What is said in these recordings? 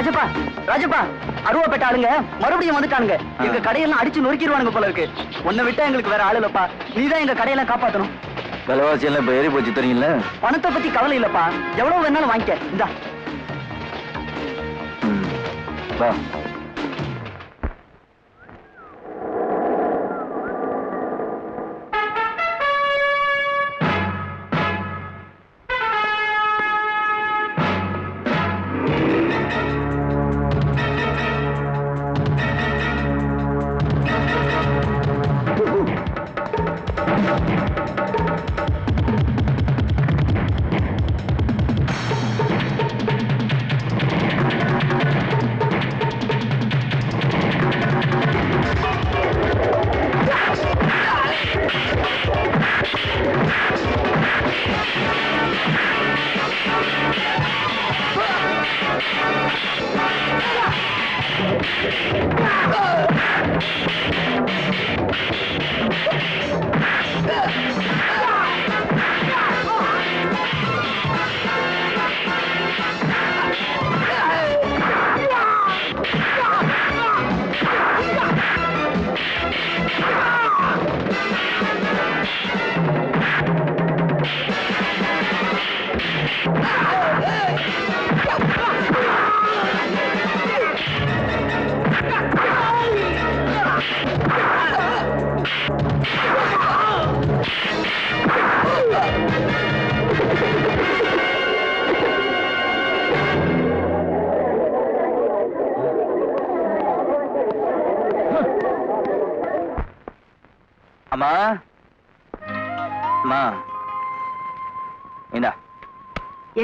ராஜப்பா ராஜப்பா. அருவாப்பேட்ட ஆளுங்க மறுபடியும் வந்துட்டானுங்க. எங்க கடையெல்லாம் அடிச்சு நொறுக்கிடுவானுங்க போல இருக்கு. உன்னை விட்டா எங்களுக்கு வேற ஆள் இல்லப்பா. நீதான் எங்க கடையெல்லாம் காப்பாத்தணும். விலைவாசி எல்லாம் இப்ப ஏறி போச்சு தெரியுங்களா பணத்தை பத்தி கவலை இல்லப்பா. எவ்வளவு வேணாலும் வாங்கிக்க. இந்தா.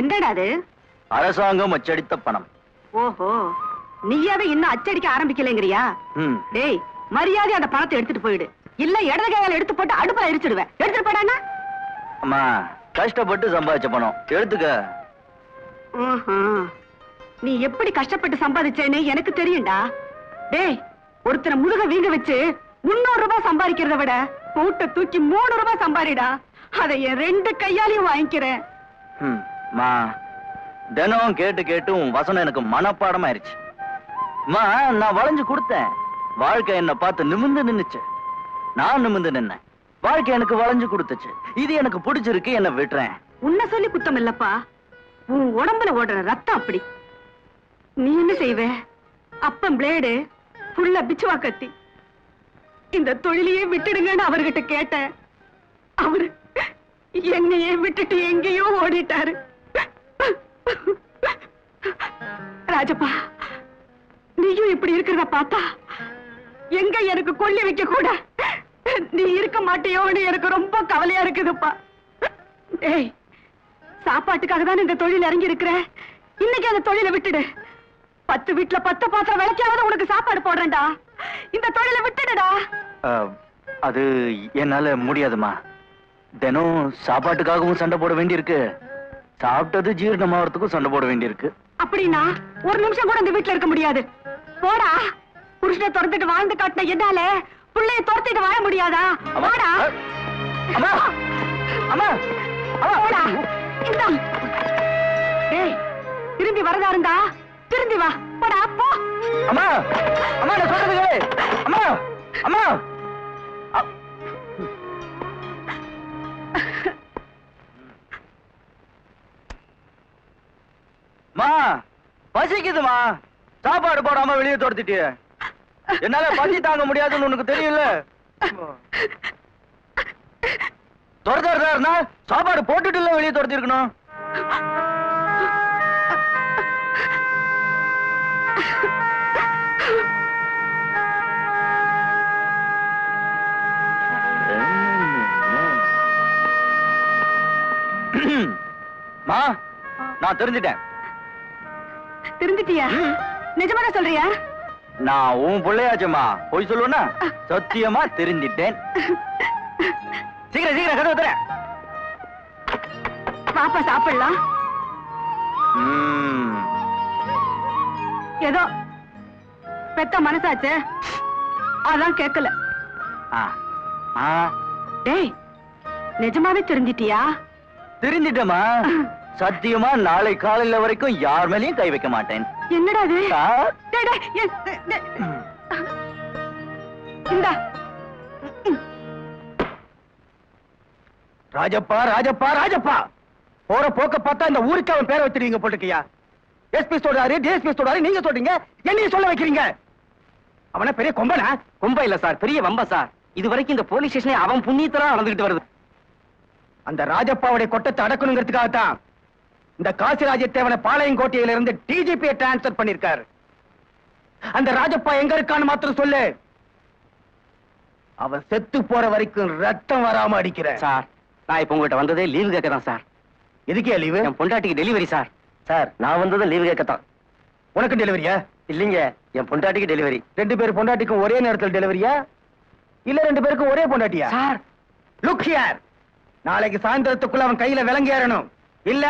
என்னடா அது? அரசாங்கம் அச்சடித்த பணம். ஓஹோ நீயாவே இன்னும் அச்சடிக்க ஆரம்பிக்கலைங்கிறியா? ம். டேய் மரியாதை அந்த பணத்தை எடுத்துட்டு போயிடு. இல்ல இடது கையால எடுத்து போட்டு அடுப்புல எரிச்சிடுவேன். எடுத்துட்டு போடானா அம்மா கஷ்டப்பட்டு சம்பாதிச்ச பணம். எடுத்துக்க. நீ எப்படி கஷ்டப்பட்டு சம்பாதிச்சேன்னு எனக்கு தெரியும்டா. டேய் ஒருத்தரை முதுக வீங்க வச்சு முன்னூறு ரூபாய் சம்பாதிக்கிறத விட கூட்ட தூக்கி மூணு ரூபாய் சம்பாரிடா. அதை என் ரெண்டு கையாலையும் வாங்கிக்கிறேன். ம். அம்மா தினம் கேட்டு கேட்டு உன் வசனம் எனக்கு மனப்பாடம் ஆயிருச்சு அம்மா நான் வளைஞ்சு கொடுத்தேன். வாழ்க்கை என்ன பார்த்து நிமிந்து நின்னுச்சு. நான் நிமிந்து நின்னேன். வாழ்க்கை எனக்கு வளைஞ்சு கொடுத்துச்சு. இது எனக்கு பிடிச்சிருக்கு என்ன விட்டுறேன். உன்னை சொல்லி குத்தம் இல்லப்பா. உன் உடம்புல ஓடுற ரத்தம் அப்படி. நீ என்ன செய்வ? அப்பம் பிளேடு புள்ள பிச்சுவா கத்தி இந்த தொழிலையே விட்டுடுங்கன்னு அவர்கிட்ட கேட்டேன். அவரு என்னையே விட்டுட்டு எங்கேயோ ஓடிட்டாரு. ராஜப்பா நீயும் இப்படி இருக்கிறத பார்த்தா எங்க எனக்கு கொல்லி வைக்க கூட? நீ இருக்க மாட்டியோன்னு எனக்கு ரொம்ப கவலையா இருக்குதுப்பா. ஏய் சாப்பாட்டுக்காக தான் இந்த தொழில் இறங்கி இருக்கிற? இன்னைக்கு அந்த தொழிலை விட்டுடு. பத்து வீட்டுல பத்து பாத்திரம் விளக்காவது உனக்கு சாப்பாடு போடுறேன்டா. இந்த தொழிலை விட்டுடுடா. அது என்னால முடியாதும்மா தினம் சாப்பாட்டுக்காகவும் சண்டை போட வேண்டியிருக்கு. சாப்பிட்டது ஜீரணமாகறதுக்கும் சண்டை போட வேண்டியிருக்கு. அப்படின்னா ஒரு நிமிஷம் கூட இந்த வீட்டுல இருக்க முடியாது. போடா. புருஷனை துரத்துட்டு வாழ்ந்து காட்டின என்னால புள்ளைய துரத்திட்டு வாழ முடியாதா? போடா அம்மா. அம்மா. அம்மா. போடா. இந்தா. டேய் திரும்பி வரதா இருந்தா திரும்பி வா. போடா போ. அம்மா. அம்மா நான் சொல்றது. அம்மா. அம்மா. அம்மா பசிக்குதுமா. சாப்பாடு போடாம வெளியே துரத்திட்டு என்னால பசி தாங்க முடியாதுன்னு உனக்கு தெரியல துரத்துறதா சாப்பாடு போட்டுட்டு இல்ல வெளியே துரத்தி இருக்கணும் மா நான் தெரிஞ்சிட்டேன். திருந்துட்டியா? நிஜமான சொல்றியா? நான் உன் பிள்ளையாச்சுமா போய் சொல்லுவேனா சத்தியமா தெரிஞ்சிட்டேன் சீக்கிரம் சீக்கிரம் கதவு பாப்பா சாப்பிடலாம். ஏதோ பெத்த மனசாச்சு. அதான் கேட்கல. டேய் நிஜமாவே திருந்திட்டியா? தெரிஞ்சிட்டேமா சத்தியமா நாளை காலையில வரைக்கும் யார் மேலயும் கை வைக்க மாட்டேன். என்னடா இது? ராஜப்பா ராஜப்பா ராஜப்பா! போற போக்க பார்த்தா இந்த ஊருக்கு அவன் பேரை வச்சிருக்கீங்க போட்டுக்கியா எஸ்பி சொல்றாரு டிஎஸ்பி சொல்றாரு நீங்க சொல்றீங்க என்னையும் சொல்ல வைக்கிறீங்க? அவன பெரிய கொம்பனா? கொம்ப இல்ல சார் பெரிய வம்ப சார். இது வரைக்கும் இந்த போலீஸ் ஸ்டேஷனே அவன் புண்ணியத்தரா நடந்துகிட்டு வருது. அந்த ராஜப்பாவுடைய கொட்டத்தை அடக்கணுங்கிறதுக்காகத்தான். இந்த காசிராஜத்தேவனை பாளையங்கோட்டையில இருந்து டிஜிபியை டிரான்ஸ்பர் பண்ணிருக்காரு அந்த ராஜப்பா எங்க இருக்கான்னு மாத்திரம் சொல்லு. அவன் செத்து போற வரைக்கும் ரத்தம் வராம அடிக்கிறேன் சார் நான் இப்ப உங்ககிட்ட வந்ததே லீவு கேட்க தான் சார். எதுக்கே லீவு? என் பொண்டாட்டிக்கு டெலிவரி சார். சார் நான் வந்ததும் லீவு கேட்கத்தான். உனக்கு டெலிவரியா இல்லைங்க என் பொண்டாட்டிக்கு டெலிவரி ரெண்டு பேர் பொண்டாட்டிக்கும் ஒரே நேரத்தில் டெலிவரியா இல்ல ரெண்டு பேருக்கும் ஒரே பொண்டாட்டியா? சார். லுக் ஹியர் நாளைக்கு சாயந்தரத்துக்குள்ள அவன் கையில விலங்கி ஏறணும். இல்ல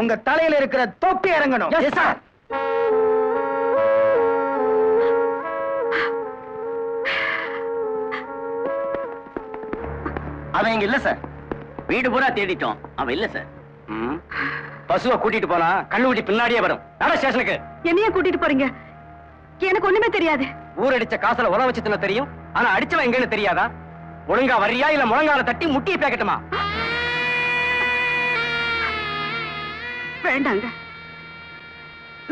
உங்க தலையில இருக்கிற தொப்பி இறங்கணும். Sir. அவன் இங்க இல்ல சார் வீடு பூரா தேடிட்டோம். அவன் இல்ல சார் பசுவை கூட்டிட்டு போனா கண்ணுக்குட்டி பின்னாடியே வரும். நட ஸ்டேஷனுக்கு. என்னைய கூட்டிட்டு போறீங்க? எனக்கு ஒண்ணுமே தெரியாது. ஊரடிச்ச காசுல உல வச்சு தெரியும். ஆனா அடிச்சவன் எங்கன்னு தெரியாதா? ஒழுங்கா வரியா இல்ல முழங்கால தட்டி முட்டியை பேக்கட்டுமா? வேண்டாங்க.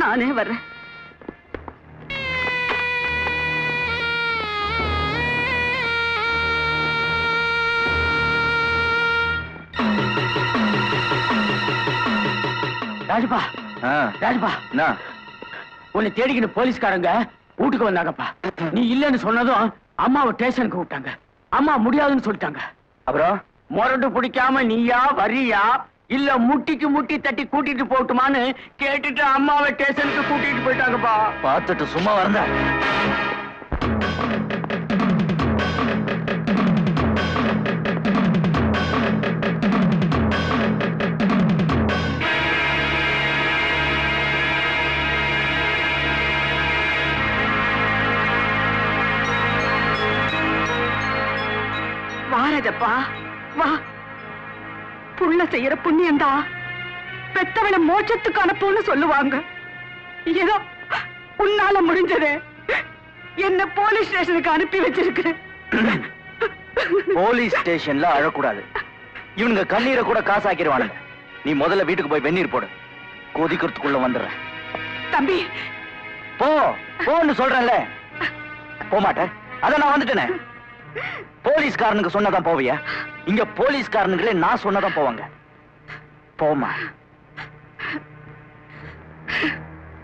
நானே வர்றேன். ராஜப்பா ராஜப்பா? உன்னை தேடிக்கிட்டு போலீஸ்காரங்க வீட்டுக்கு வந்தாங்கப்பா. நீ இல்லன்னு சொன்னதும் அம்மாவை ஸ்டேஷனுக்கு விட்டாங்க அம்மா முடியாதுன்னு சொல்லிட்டாங்க. அப்புறம்? முரண்டு பிடிக்காம நீயா வரியா இல்ல முட்டிக்கு முட்டி தட்டி கூட்டிட்டு போட்டுமான்னு கேட்டுட்டு அம்மாவை ஸ்டேஷனுக்கு கூட்டிட்டு போயிட்டாங்கப்பா. பார்த்துட்டு சும்மா வரந்த வா ராஜப்பா வா. புள்ள செய்யற புண்ணியம்டா பெத்தவளை மோட்சத்துக்கு அனுப்புன்னு சொல்லுவாங்க. ஏதோ உன்னால முடிஞ்சது. என்ன போலீஸ் ஸ்டேஷனுக்கு அனுப்பி வச்சிருக்கிறேன். போலீஸ் ஸ்டேஷன்ல அழக்கூடாது. இவனுங்க கண்ணீரை கூட காசாக்கிடுவானுங்க. நீ முதல்ல வீட்டுக்கு போய் வெந்நீர் போடு. கொதிக்கிறதுக்குள்ள வந்துடுறேன். தம்பி. போ. போன்னு சொல்றேன்ல. போக மாட்டேன் அத நான் வந்துட்டேனே. போலீஸ்காரனுக்கு சொன்னதான் போவியா? இங்க போலீஸ்காரனுங்களே நான் சொன்னதான் போவாங்க. போமா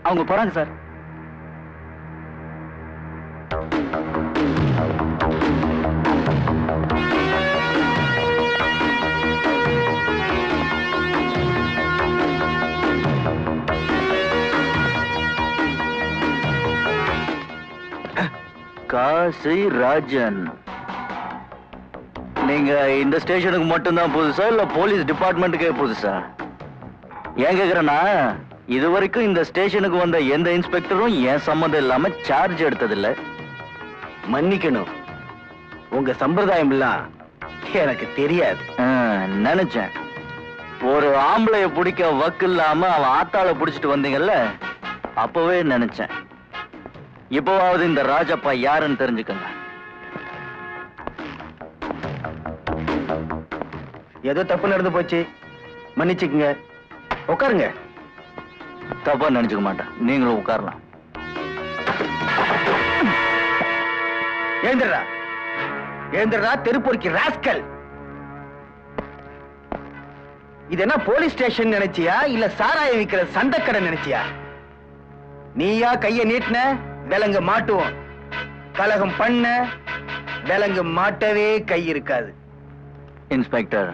அவங்க போறாங்க சார். காசி ராஜன். நீங்க இந்த ஸ்டேஷனுக்கு மட்டும்தான் புதுசா இல்ல போலீஸ் டிபார்ட்மெண்ட்டுக்கே புதுசா? ஏன் கேக்குறேன்னா இது வரைக்கும் இந்த ஸ்டேஷனுக்கு வந்த எந்த இன்ஸ்பெக்டரும் என் சம்மந்தம் இல்லாம சார்ஜ் எடுத்ததில்ல. மன்னிக்கணும். உங்க சம்பிரதாயம் எல்லாம் எனக்கு தெரியாது. ஆ, நினைச்சேன். ஒரு ஆம்பளைய பிடிக்க வக்கு இல்லாம அவன் ஆத்தாள புடிச்சிட்டு வந்தீங்கல்ல அப்பவே நினைச்சேன். இப்போவாவது இந்த ராஜப்பா யாருன்னு தெரிஞ்சுக்கங்க. ஏதோ தப்பு நடந்து போச்சு. மன்னிச்சுக்குங்க. உட்காருங்க. தப்பா நினைச்சுக்க மாட்டேன். நீங்களும் உட்காரலாம். எழுந்துடுறா எழுந்துடுறா தெருப்பொறுக்கி ராஸ்கல். இது என்ன போலீஸ் ஸ்டேஷன் நினைச்சியா? இல்ல சாராயம் விக்கிற சந்தைக்கடை நினைச்சியா? நீயா கைய நீட்டின? விலங்கு மாட்டுவோம். கலகம் பண்ண? விலங்கு மாட்டவே கை இருக்காது. இன்ஸ்பெக்டர்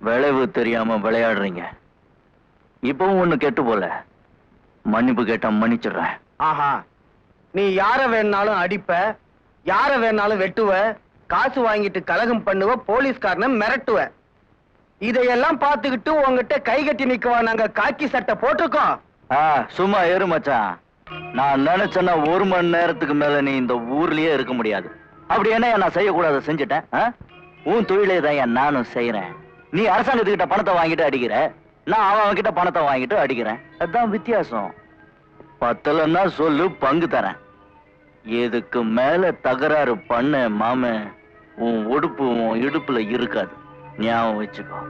விளைவு தெரியாம விளையாடுறீங்க. இப்பவும் ஒண்ணு கெட்டு போல. மன்னிப்பு கேட்டா மன்னிச்சிடுறேன். ஆஹா. நீ யார வேணாலும் அடிப்ப யார வேணாலும் வெட்டுவ காசு வாங்கிட்டு கலகம் பண்ணுவ போலீஸ்காரனை மிரட்டுவ. இதையெல்லாம் பார்த்துக்கிட்டு உங்ககிட்ட கை கட்டி நிக்கவா நாங்க காக்கி சட்டை போட்டிருக்கோம். சும்மா ஏறு மச்சான். நான் நினைச்சேன்னா ஒரு மணி நேரத்துக்கு மேல நீ இந்த ஊர்லயே இருக்க முடியாது. அப்படி என்ன நான் செய்யக்கூடாத செஞ்சுட்டேன்? உன் தொழிலே நானும் செய்யறேன் நீ அரசாங்கத்துக்கிட்ட பணத்தை வாங்கிட்டு அடிக்கிற நான் அவன் கிட்ட பணத்தை வாங்கிட்டு அடிக்கிறேன் அதுதான் வித்தியாசம் பத்தலன்னா சொல்லு பங்கு தரேன் எதுக்கு மேல தகராறு பண்ண மாம உன் உடுப்பு உன் இடுப்புல இருக்காது ஞாபகம் வச்சுக்கோ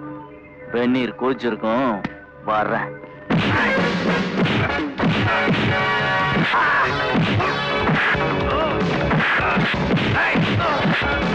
வெந்நீர் கோச்சிருக்கும் வர்றேன் Oh!